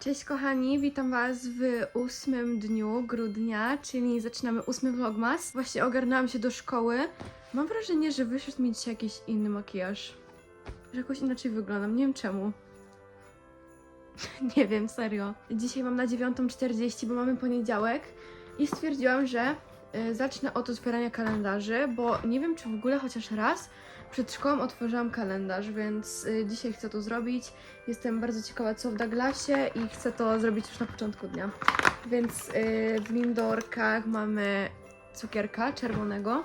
Cześć kochani, witam Was w ósmym dniu grudnia, czyli zaczynamy ósmy vlogmas. Właśnie ogarnęłam się do szkoły. Mam wrażenie, że wyszedł mi dzisiaj jakiś inny makijaż. Że jakoś inaczej wyglądam, nie wiem czemu. nie wiem, serio. Dzisiaj mam na 9.40, bo mamy poniedziałek i stwierdziłam, że zacznę od otwierania kalendarzy, bo nie wiem, czy w ogóle chociaż raz przed szkołą otworzyłam kalendarz, więc y, dzisiaj chcę to zrobić. Jestem bardzo ciekawa, co w Douglasie i chcę to zrobić już na początku dnia. Więc y, w Lindorkach mamy cukierka czerwonego.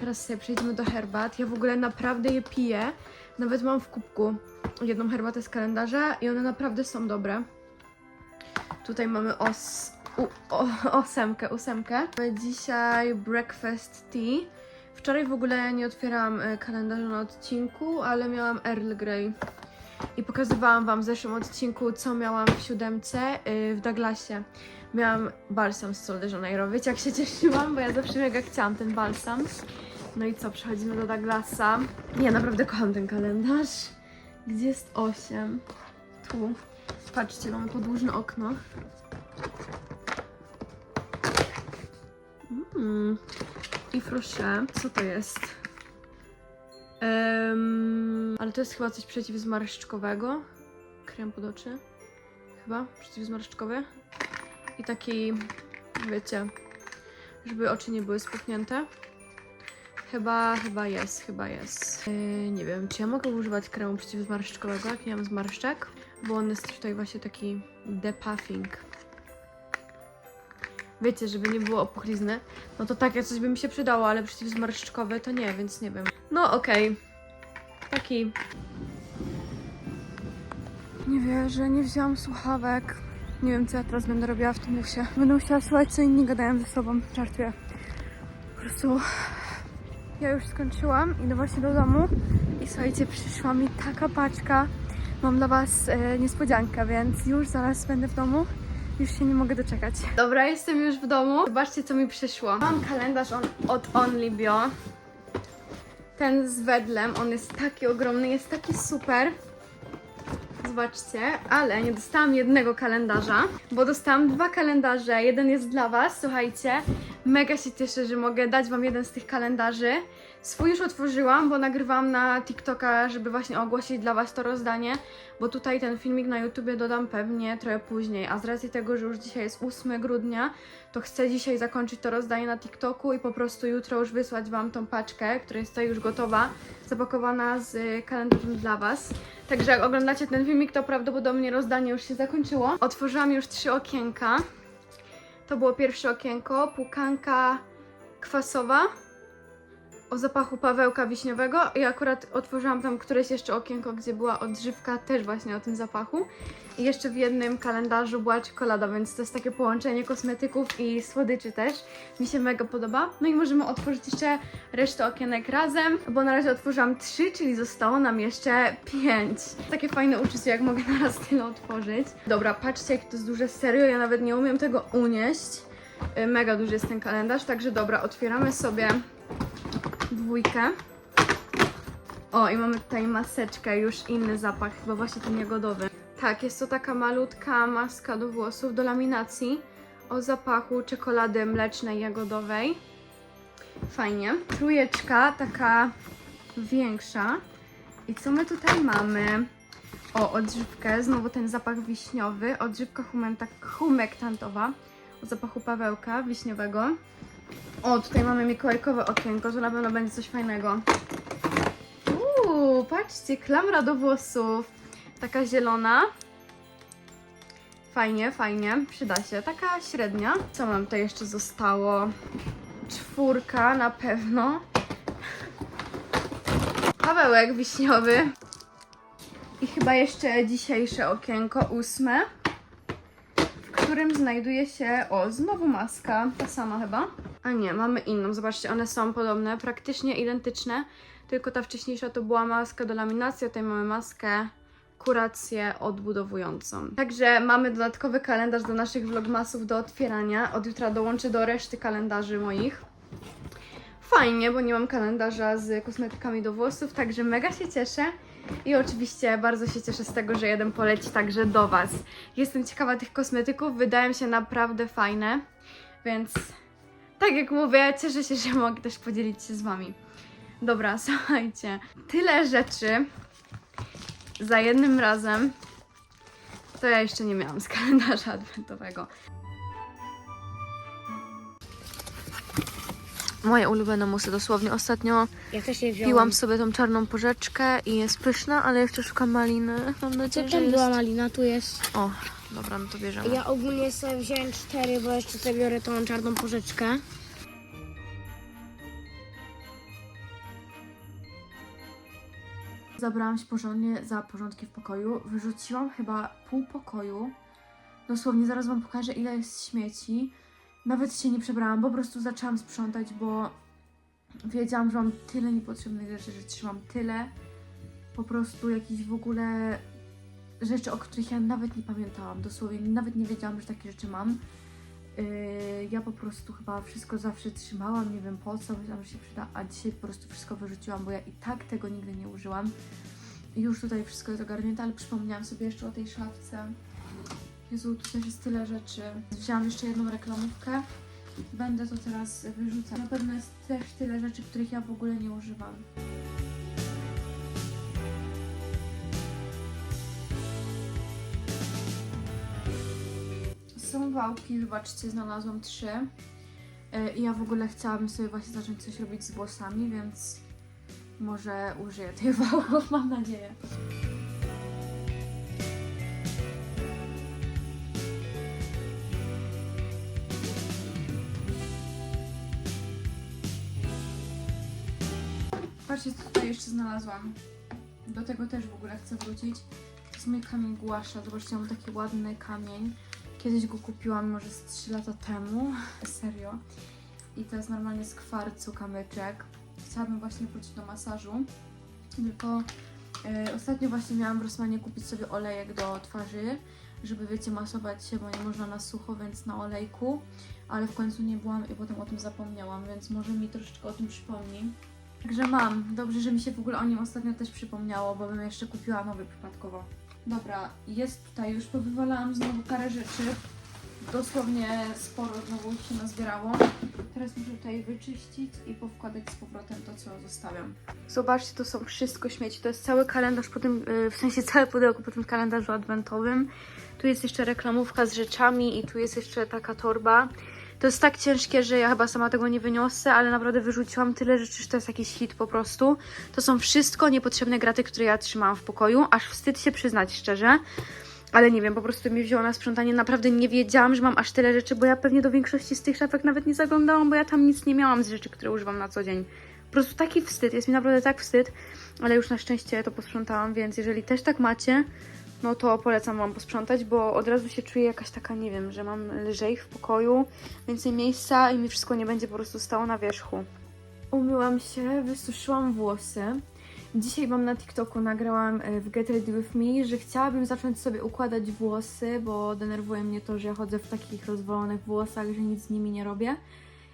Teraz sobie przejdziemy do herbat. Ja w ogóle naprawdę je piję. Nawet mam w kubku jedną herbatę z kalendarza i one naprawdę są dobre. Tutaj mamy os, u, o, ósemkę, ósemkę. Dzisiaj breakfast tea. Wczoraj w ogóle nie otwierałam y, kalendarza na odcinku, ale miałam Earl Grey. I pokazywałam Wam w zeszłym odcinku, co miałam w siódemce yy, w Douglasie. Miałam balsam z Sol de Janeiro. Wiecie, jak się cieszyłam, bo ja zawsze mega chciałam ten balsam. No i co, przechodzimy do Douglasa. Ja naprawdę kocham ten kalendarz. Gdzie jest 8? Tu. Patrzcie, mamy podłużne okno. Mm. I proszę, co to jest? Em, ale to jest chyba coś przeciwzmarszczkowego. Krem pod oczy. Chyba przeciwzmarszczkowy. I taki, wiecie, żeby oczy nie były spuchnięte. Chyba, chyba jest, chyba jest. Yy, nie wiem, czy ja mogę używać kremu przeciwzmarszczkowego, jak nie mam zmarszczek? Bo on jest tutaj właśnie taki depuffing. Wiecie, żeby nie było opuchlizny. No to takie coś by mi się przydało, ale przeciwzmarszczkowy to nie, więc nie wiem. No okej. Taki. Nie wierzę, nie wzięłam słuchawek. Nie wiem, co ja teraz będę robiła w tym musie. Będę musiała słuchać, co inni gadają ze sobą. Żartuję. Po prostu ja już skończyłam, idę właśnie do domu i słuchajcie, przyszła mi taka paczka. Mam dla Was e, niespodziankę, więc już zaraz będę w domu. Już się nie mogę doczekać. Dobra, jestem już w domu. Zobaczcie, co mi przyszło. Mam kalendarz on, od Onlybio. Ten z wedlem, on jest taki ogromny, jest taki super. Zobaczcie, ale nie dostałam jednego kalendarza, bo dostałam dwa kalendarze. Jeden jest dla Was, słuchajcie. Mega się cieszę, że mogę dać Wam jeden z tych kalendarzy. Swój już otworzyłam, bo nagrywałam na TikToka, żeby właśnie ogłosić dla Was to rozdanie, bo tutaj ten filmik na YouTubie dodam pewnie trochę później, a z racji tego, że już dzisiaj jest 8 grudnia, to chcę dzisiaj zakończyć to rozdanie na TikToku i po prostu jutro już wysłać Wam tą paczkę, która jest tutaj już gotowa, zapakowana z y, kalendarzem dla Was. Także jak oglądacie ten filmik, to prawdopodobnie rozdanie już się zakończyło. Otworzyłam już trzy okienka. To było pierwsze okienko, pukanka kwasowa o zapachu pawełka wiśniowego i akurat otworzyłam tam któreś jeszcze okienko, gdzie była odżywka też właśnie o tym zapachu. I jeszcze w jednym kalendarzu była czekolada, więc to jest takie połączenie kosmetyków i słodyczy też. Mi się mega podoba. No i możemy otworzyć jeszcze resztę okienek razem, bo na razie otworzyłam trzy, czyli zostało nam jeszcze pięć. Takie fajne uczucie, jak mogę naraz tyle otworzyć. Dobra, patrzcie jak to jest duże, serio, ja nawet nie umiem tego unieść. Y, Mega duży jest ten kalendarz, także dobra, otwieramy sobie dwójkę. O, i mamy tutaj maseczkę, już inny zapach, chyba właśnie ten jagodowy. Tak, jest to taka malutka maska do włosów, do laminacji o zapachu czekolady mlecznej, jagodowej. Fajnie. Trójeczka, taka większa. I co my tutaj mamy? O, odżywkę, znowu ten zapach wiśniowy, odżywka humenta, humektantowa o zapachu pawełka wiśniowego. O, tutaj mamy mikołajkowe okienko, to na pewno będzie coś fajnego. Uuu, patrzcie, klamra do włosów. Taka zielona. Fajnie, fajnie, przyda się. Taka średnia. Co nam tutaj jeszcze zostało? Czwórka na pewno. Pawełek wiśniowy. I chyba jeszcze dzisiejsze okienko, ósme, w którym znajduje się, o, znowu maska, ta sama chyba. A nie, mamy inną, zobaczcie, one są podobne, praktycznie identyczne, tylko ta wcześniejsza to była maska do laminacji, a tutaj mamy maskę kurację odbudowującą. Także mamy dodatkowy kalendarz do naszych vlogmasów do otwierania. Od jutra dołączę do reszty kalendarzy moich. Fajnie, bo nie mam kalendarza z kosmetykami do włosów, także mega się cieszę. I oczywiście bardzo się cieszę z tego, że jeden poleci także do Was. Jestem ciekawa tych kosmetyków, wydają się naprawdę fajne, więc tak jak mówię, cieszę się, że mogę też podzielić się z Wami. Dobra, słuchajcie, tyle rzeczy za jednym razem, to ja jeszcze nie miałam z kalendarza adwentowego. Moje ulubione musy, dosłownie. Ostatnio Ja też je wziąłam. piłam sobie tą czarną porzeczkę i jest pyszna, ale jeszcze szukam maliny. Mam Co nadzieję, że tam jest... była malina? Tu jest. O, dobra, no to bierzemy. Ja ogólnie sobie wziąłem cztery, bo jeszcze sobie biorę tą czarną porzeczkę. Zabrałam się porządnie za porządki w pokoju. Wyrzuciłam chyba pół pokoju. Dosłownie, zaraz Wam pokażę, ile jest śmieci. Nawet się nie przebrałam, po prostu zaczęłam sprzątać, bo wiedziałam, że mam tyle niepotrzebnych rzeczy, że trzymam tyle po prostu jakichś w ogóle rzeczy, o których ja nawet nie pamiętałam. Dosłownie, nawet nie wiedziałam, że takie rzeczy mam. Yy, ja po prostu chyba wszystko zawsze trzymałam, nie wiem po co, myślałam, że się przyda, a dzisiaj po prostu wszystko wyrzuciłam, bo ja i tak tego nigdy nie użyłam. Już tutaj wszystko jest ogarnięte, ale przypomniałam sobie jeszcze o tej szafce. Jezu, tu też jest tyle rzeczy. Wzięłam jeszcze jedną reklamówkę. Będę to teraz wyrzucać. Na pewno jest też tyle rzeczy, których ja w ogóle nie używam. Są wałki, zobaczcie, znalazłam trzy. E, I ja w ogóle chciałabym sobie właśnie zacząć coś robić z włosami, więc może użyję tych wałków, mam nadzieję. Patrzcie, co tutaj jeszcze znalazłam. Do tego też w ogóle chcę wrócić. To jest mój kamień głasza. Zobaczcie, mam taki ładny kamień. Kiedyś go kupiłam może z 3 lata temu. Serio. I to jest normalnie z kwarcu kamyczek. Chciałabym właśnie wrócić do masażu. Tylko e, ostatnio właśnie miałam w Rossmanie kupić sobie olejek do twarzy, żeby wiecie, masować się, bo nie można na sucho, więc na olejku. Ale w końcu nie byłam i potem o tym zapomniałam, więc może mi troszeczkę o tym przypomni. Także mam. Dobrze, że mi się w ogóle o nim ostatnio też przypomniało, bo bym jeszcze kupiła nowy przypadkowo. Dobra, jest tutaj, już powywalałam znowu parę rzeczy. Dosłownie sporo znowu się nazbierało. Teraz muszę tutaj wyczyścić i powkładać z powrotem to, co zostawiam. Zobaczcie, to są wszystko śmieci. To jest cały kalendarz po tym, yy, w sensie cały pudełko po tym kalendarzu adwentowym. Tu jest jeszcze reklamówka z rzeczami i tu jest jeszcze taka torba. To jest tak ciężkie, że ja chyba sama tego nie wyniosę, ale naprawdę wyrzuciłam tyle rzeczy, że to jest jakiś hit po prostu. To są wszystko niepotrzebne graty, które ja trzymałam w pokoju, aż wstyd się przyznać szczerze. Ale nie wiem, po prostu mi wzięło na sprzątanie. Naprawdę nie wiedziałam, że mam aż tyle rzeczy, bo ja pewnie do większości z tych szafek nawet nie zaglądałam, bo ja tam nic nie miałam z rzeczy, które używam na co dzień. Po prostu taki wstyd, jest mi naprawdę tak wstyd, ale już na szczęście to posprzątałam, więc jeżeli też tak macie, no to polecam Wam posprzątać, bo od razu się czuję jakaś taka, nie wiem, że mam lżej w pokoju, więcej miejsca i mi wszystko nie będzie po prostu stało na wierzchu. Umyłam się, wysuszyłam włosy. Dzisiaj Wam na TikToku nagrałam e, w Get Ready With Me, że chciałabym zacząć sobie układać włosy, bo denerwuje mnie to, że ja chodzę w takich rozwalonych włosach, że nic z nimi nie robię.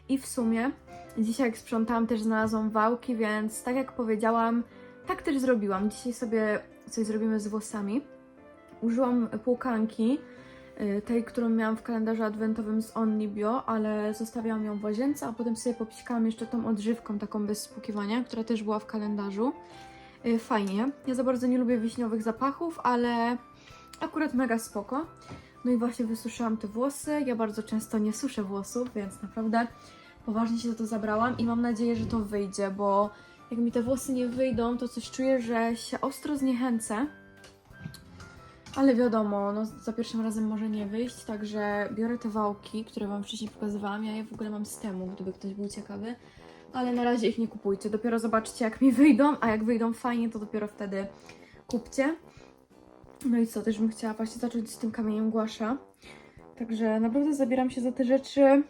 I w sumie dzisiaj jak sprzątałam też znalazłam wałki, więc tak jak powiedziałam, tak też zrobiłam. Dzisiaj sobie coś zrobimy z włosami. Użyłam płukanki, y, tej, którą miałam w kalendarzu adwentowym z Onlibio, ale zostawiałam ją w łazience, a potem sobie popsikałam jeszcze tą odżywką taką bez spłukiwania, która też była w kalendarzu. Y, Fajnie. Ja za bardzo nie lubię wiśniowych zapachów, ale akurat mega spoko. No i właśnie wysuszyłam te włosy. Ja bardzo często nie suszę włosów, więc naprawdę poważnie się za to zabrałam i mam nadzieję, że to wyjdzie, bo jak mi te włosy nie wyjdą, to coś czuję, że się ostro zniechęcę. Ale wiadomo, no za pierwszym razem może nie wyjść, także biorę te wałki, które Wam wcześniej pokazywałam. Ja je w ogóle mam z temu, gdyby ktoś był ciekawy. Ale na razie ich nie kupujcie. Dopiero zobaczcie, jak mi wyjdą, a jak wyjdą fajnie, to dopiero wtedy kupcie. No i co, też bym chciała właśnie zacząć z tym kamieniem głasza. Także naprawdę zabieram się za te rzeczy.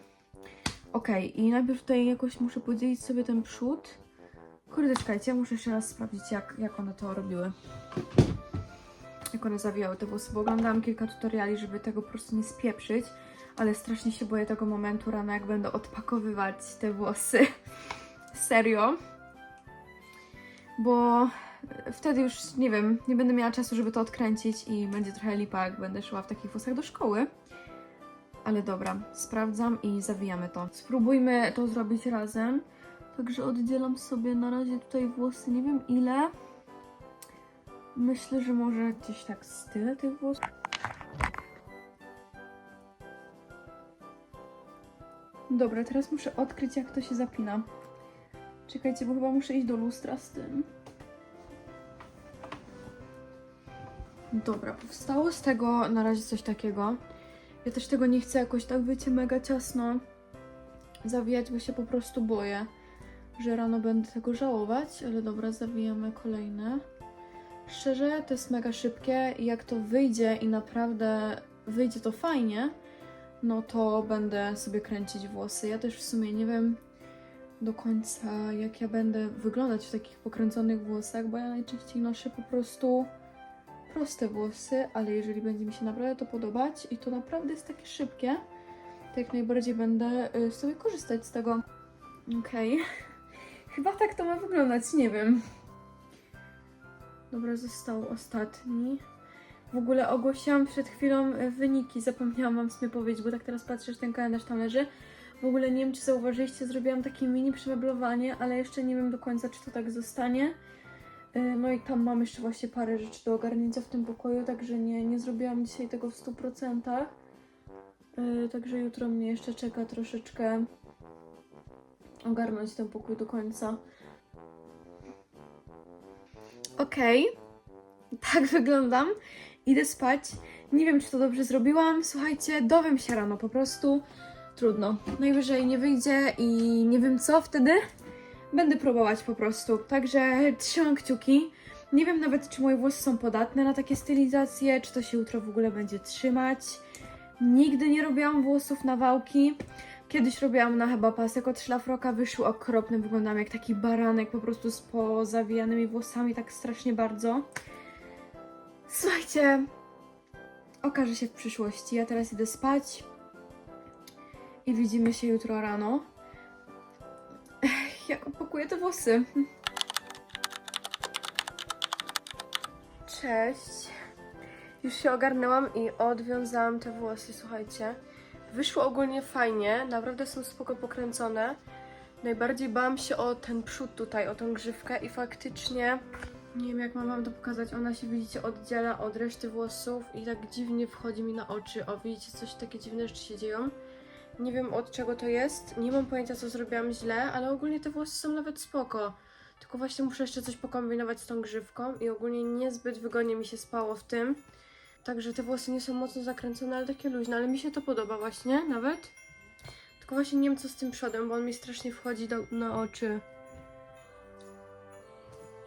Okej, i najpierw tutaj jakoś muszę podzielić sobie ten przód. Kurde, czekajcie, ja muszę jeszcze raz sprawdzić, jak, jak one to robiły jak one zawijały te włosy, bo oglądałam kilka tutoriali, żeby tego po prostu nie spieprzyć, ale strasznie się boję tego momentu rano, jak będę odpakowywać te włosy. Serio. Bo wtedy już, nie wiem, nie będę miała czasu, żeby to odkręcić i będzie trochę lipa, jak będę szła w takich włosach do szkoły. Ale dobra, sprawdzam i zawijamy to. Spróbujmy to zrobić razem. Także oddzielam sobie na razie tutaj włosy, nie wiem ile. Myślę, że może gdzieś tak z tyle tych włosów. Dobra, teraz muszę odkryć, jak to się zapina. Czekajcie, bo chyba muszę iść do lustra z tym. Dobra, powstało z tego na razie coś takiego. Ja też tego nie chcę jakoś tak, wiecie, mega ciasno zawijać, bo się po prostu boję, że rano będę tego żałować, ale dobra, zawijamy kolejne. Szczerze, to jest mega szybkie i jak to wyjdzie i naprawdę wyjdzie to fajnie, no to będę sobie kręcić włosy. Ja też w sumie nie wiem do końca, jak ja będę wyglądać w takich pokręconych włosach, bo ja najczęściej noszę po prostu proste włosy, ale jeżeli będzie mi się naprawdę to podobać i to naprawdę jest takie szybkie, to jak najbardziej będę y, sobie korzystać z tego. Okej. Chyba tak to ma wyglądać, nie wiem. Dobra, został ostatni. W ogóle ogłosiłam przed chwilą y, wyniki, zapomniałam wam sobie powiedzieć, bo tak teraz patrzę, że ten kalendarz tam leży. W ogóle nie wiem, czy zauważyliście, zrobiłam takie mini przemeblowanie, ale jeszcze nie wiem do końca, czy to tak zostanie. Y, No i tam mam jeszcze właśnie parę rzeczy do ogarnięcia w tym pokoju, także nie, nie zrobiłam dzisiaj tego w 100%. Y, Także jutro mnie jeszcze czeka troszeczkę ogarnąć ten pokój do końca. Okej, tak wyglądam. Idę spać. Nie wiem, czy to dobrze zrobiłam. Słuchajcie, dowiem się rano po prostu. Trudno. Najwyżej nie wyjdzie i nie wiem co wtedy. Będę próbować po prostu. Także trzymam kciuki. Nie wiem nawet, czy moje włosy są podatne na takie stylizacje, czy to się jutro w ogóle będzie trzymać. Nigdy nie robiłam włosów na wałki. Kiedyś robiłam na chyba pasek od szlafroka, wyszły okropne, wyglądam jak taki baranek, po prostu z pozawijanymi włosami, tak strasznie bardzo. Słuchajcie, okaże się w przyszłości. Ja teraz idę spać i widzimy się jutro rano. Ech, Jak opakuję te włosy. Cześć. Już się ogarnęłam i odwiązałam te włosy, słuchajcie. Wyszło ogólnie fajnie, naprawdę są spoko pokręcone. Najbardziej bałam się o ten przód tutaj, o tą grzywkę i faktycznie, nie wiem jak mam wam to pokazać, ona się widzicie oddziela od reszty włosów i tak dziwnie wchodzi mi na oczy. O, widzicie, coś takie dziwne rzeczy się dzieją. Nie wiem od czego to jest, nie mam pojęcia co zrobiłam źle, ale ogólnie te włosy są nawet spoko. Tylko właśnie muszę jeszcze coś pokombinować z tą grzywką i ogólnie niezbyt wygodnie mi się spało w tym. Także te włosy nie są mocno zakręcone, ale takie luźne, ale mi się to podoba właśnie nawet. Tylko właśnie nie wiem co z tym przodem, bo on mi strasznie wchodzi do, na oczy.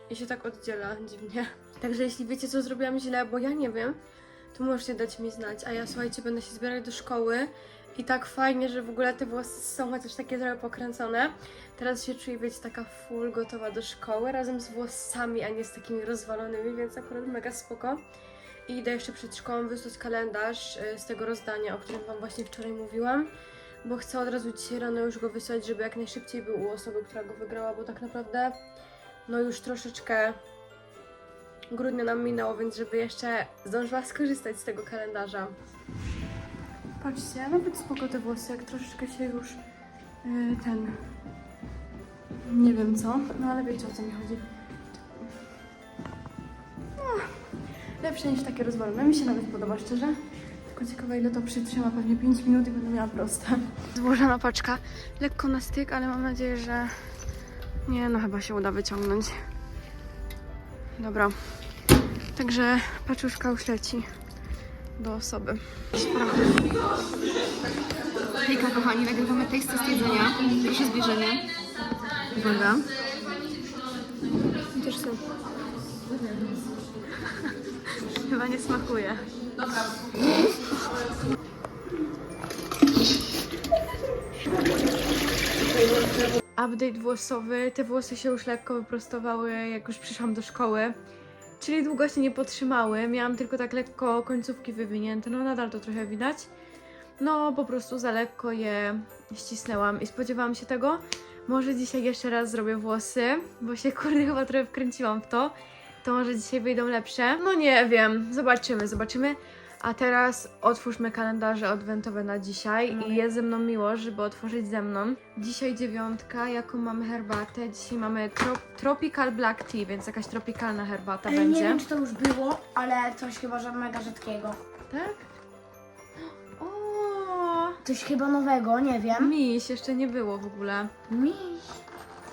I się tak oddziela dziwnie. Także jeśli wiecie co zrobiłam źle, bo ja nie wiem, to możecie dać mi znać. A ja słuchajcie, będę się zbierać do szkoły. I tak fajnie, że w ogóle te włosy są chociaż takie trochę pokręcone. Teraz się czuję być taka full gotowa do szkoły razem z włosami, a nie z takimi rozwalonymi, więc akurat mega spoko. I idę jeszcze przed szkołą wysłać kalendarz y, z tego rozdania, o którym Wam właśnie wczoraj mówiłam, bo chcę od razu dzisiaj rano już go wysłać, żeby jak najszybciej był u osoby, która go wygrała, bo tak naprawdę no już troszeczkę grudnia nam minęło, więc żeby jeszcze zdążyła skorzystać z tego kalendarza. Patrzcie, nawet spoko te włosy, jak troszeczkę się już y, ten... Nie wiem co, no ale wiecie o co mi chodzi. Lepsze niż takie rozwalone. Mi się nawet podoba, szczerze. Tylko ciekawe, ile to przytrzyma. Pewnie 5 minut i będę miała proste. Złożona paczka. Lekko na styk, ale mam nadzieję, że... Nie, no chyba się uda wyciągnąć. Dobra. Także paczuszka już leci do osoby. Hejka kochani, nagrywamy tekst z jedzenia. Proszę zbliżenie. Uwaga. Też są. Chyba nie smakuje. Update włosowy. Te włosy się już lekko wyprostowały, jak już przyszłam do szkoły. Czyli długo się nie potrzymały. Miałam tylko tak lekko końcówki wywinięte. No nadal to trochę widać. No po prostu za lekko je ścisnęłam i spodziewałam się tego. Może dzisiaj jeszcze raz zrobię włosy, bo się kurde chyba trochę wkręciłam w to. To może dzisiaj wyjdą lepsze. No nie wiem, zobaczymy, zobaczymy. A teraz otwórzmy kalendarze adwentowe na dzisiaj i jest ze mną miło, żeby otworzyć ze mną. Dzisiaj dziewiątka, jaką mamy herbatę? Dzisiaj mamy tro Tropical Black Tea, więc jakaś tropikalna herbata Ale nie będzie. wiem, czy to już było, ale coś chyba że mega rzadkiego. Tak? O, Coś chyba nowego, nie wiem. miś, jeszcze nie było w ogóle. Miś.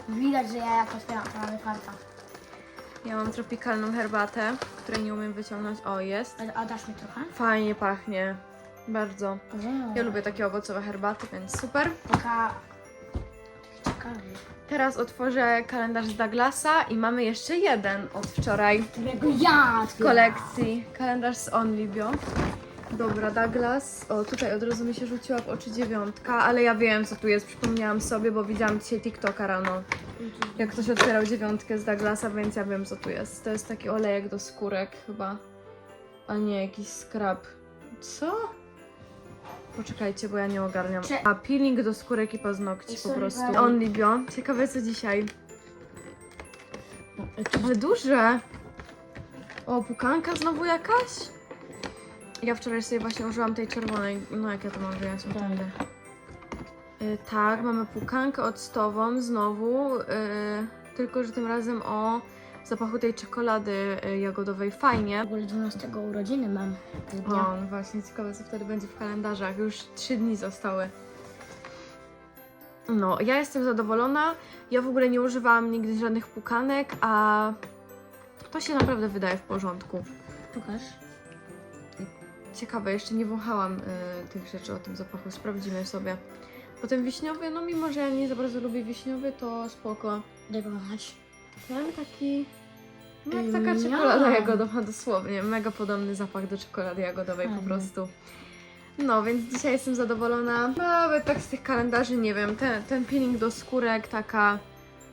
Widać, że ja jakoś miałam farta. Ja mam tropikalną herbatę, której nie umiem wyciągnąć. O, jest. A, a dasz mi trochę? Fajnie pachnie. Bardzo. Ja lubię takie owocowe herbaty, więc super. Taka... Teraz otworzę kalendarz z Douglasa i mamy jeszcze jeden od wczoraj Którego ja w kolekcji. Kalendarz z Onlibio. Dobra, Douglas. O, tutaj od razu mi się rzuciła w oczy dziewiątka, ale ja wiem co tu jest, przypomniałam sobie, bo widziałam dzisiaj TikToka rano. Jak ktoś otwierał dziewiątkę z Douglasa, więc ja wiem co tu jest. To jest taki olejek do skórek chyba. A nie, jakiś scrub. Co? Poczekajcie, bo ja nie ogarniam. Cze- A, peeling do skórek i paznokci po Sorry, prostu. Barbie. Onlibio. Ciekawe co dzisiaj. Ale duże. O, pukanka znowu jakaś? Ja wczoraj sobie właśnie użyłam tej czerwonej. No jak ja to mam wyjąć? Tak. Y, tak, mamy pukankę octową znowu. Y, tylko, że tym razem o zapachu tej czekolady y, jagodowej. Fajnie. W ogóle 12 urodziny mam. O, no właśnie, ciekawe co wtedy będzie w kalendarzach. Już trzy dni zostały. No, ja jestem zadowolona. Ja w ogóle nie używałam nigdy żadnych pukanek, a to się naprawdę wydaje w porządku. Pokaż. Ciekawe, jeszcze nie wąchałam y, tych rzeczy o tym zapachu, sprawdzimy sobie. Potem wiśniowy, no mimo, że ja nie za bardzo lubię wiśniowy, to spoko. Powąchać. Ten taki... No jak taka czekolada jagodowa dosłownie. Mega podobny zapach do czekolady jagodowej po Fajny. prostu. No, więc dzisiaj jestem zadowolona. Nawet tak z tych kalendarzy, nie wiem, ten, ten peeling do skórek, taka...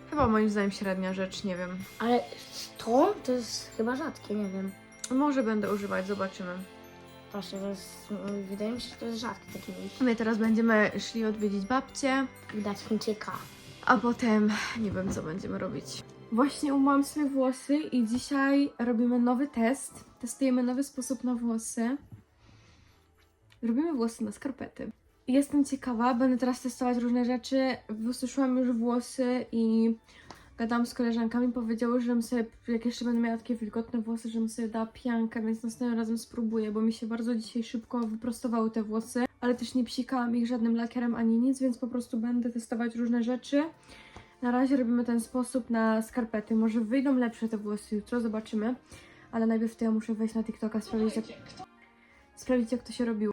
Chyba moim zdaniem średnia rzecz, nie wiem. Ale to, to jest chyba rzadkie, nie wiem. Może będę używać, zobaczymy. Proszę, to jest, wydaje mi się, że to jest rzadki taki miś. My teraz będziemy szli odwiedzić babcię. Widać Chińczyka. A potem nie wiem, co będziemy robić. Właśnie umyłam sobie włosy i dzisiaj robimy nowy test. Testujemy nowy sposób na włosy. Robimy włosy na skarpety. Jestem ciekawa, będę teraz testować różne rzeczy. Wysuszyłam już włosy i gadałam z koleżankami, powiedziały, żebym sobie, jak jeszcze będę miała takie wilgotne włosy, żebym sobie dała piankę, więc następnym razem spróbuję, bo mi się bardzo dzisiaj szybko wyprostowały te włosy, ale też nie psikałam ich żadnym lakierem ani nic, więc po prostu będę testować różne rzeczy. Na razie robimy ten sposób na skarpety. Może wyjdą lepsze te włosy jutro, zobaczymy. Ale najpierw to ja muszę wejść na TikToka, sprawdzić jak, sprawdzić jak to się robiło.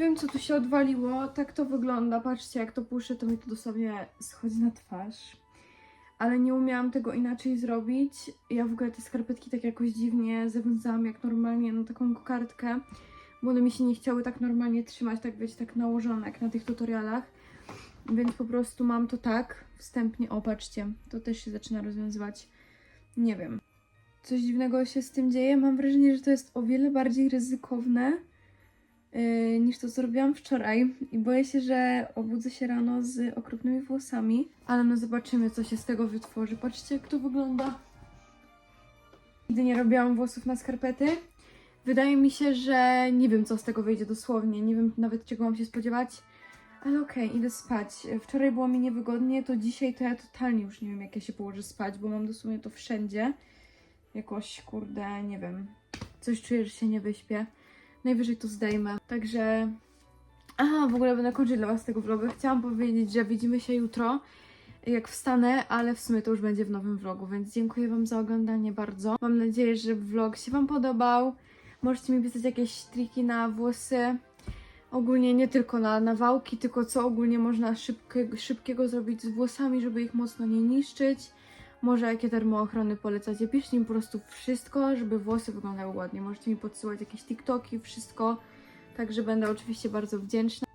Wiem, co tu się odwaliło. Tak to wygląda. Patrzcie, jak to puszę, to mi to dosłownie schodzi na twarz. Ale nie umiałam tego inaczej zrobić. Ja w ogóle te skarpetki tak jakoś dziwnie zawiązałam, jak normalnie na taką kokardkę, bo one mi się nie chciały tak normalnie trzymać, tak być tak nałożone, jak na tych tutorialach. Więc po prostu mam to tak wstępnie. O, patrzcie, to też się zaczyna rozwiązywać. Nie wiem. Coś dziwnego się z tym dzieje. Mam wrażenie, że to jest o wiele bardziej ryzykowne niż to, co robiłam wczoraj. I boję się, że obudzę się rano z okropnymi włosami. Ale no zobaczymy, co się z tego wytworzy. Patrzcie, jak to wygląda. Nigdy nie robiłam włosów na skarpety. Wydaje mi się, że nie wiem, co z tego wyjdzie dosłownie. Nie wiem nawet, czego mam się spodziewać. Ale okej, idę spać. Wczoraj było mi niewygodnie, to dzisiaj to ja totalnie już nie wiem, jak ja się położę spać, bo mam dosłownie to wszędzie. Jakoś, kurde, nie wiem. Coś czuję, że się nie wyśpię. Najwyżej to zdejmę. Także... Aha, w ogóle będę kończyć dla Was tego vloga. Chciałam powiedzieć, że widzimy się jutro, jak wstanę, ale w sumie to już będzie w nowym vlogu, więc dziękuję Wam za oglądanie bardzo. Mam nadzieję, że vlog się Wam podobał. Możecie mi pisać jakieś triki na włosy. Ogólnie nie tylko na nawałki, tylko co ogólnie można szybkiego, szybkiego zrobić z włosami, żeby ich mocno nie niszczyć. Może jakie termoochrony polecacie. Piszcie mi po prostu wszystko, żeby włosy wyglądały ładnie. Możecie mi podsyłać jakieś TikToki, wszystko. Także będę oczywiście bardzo wdzięczna.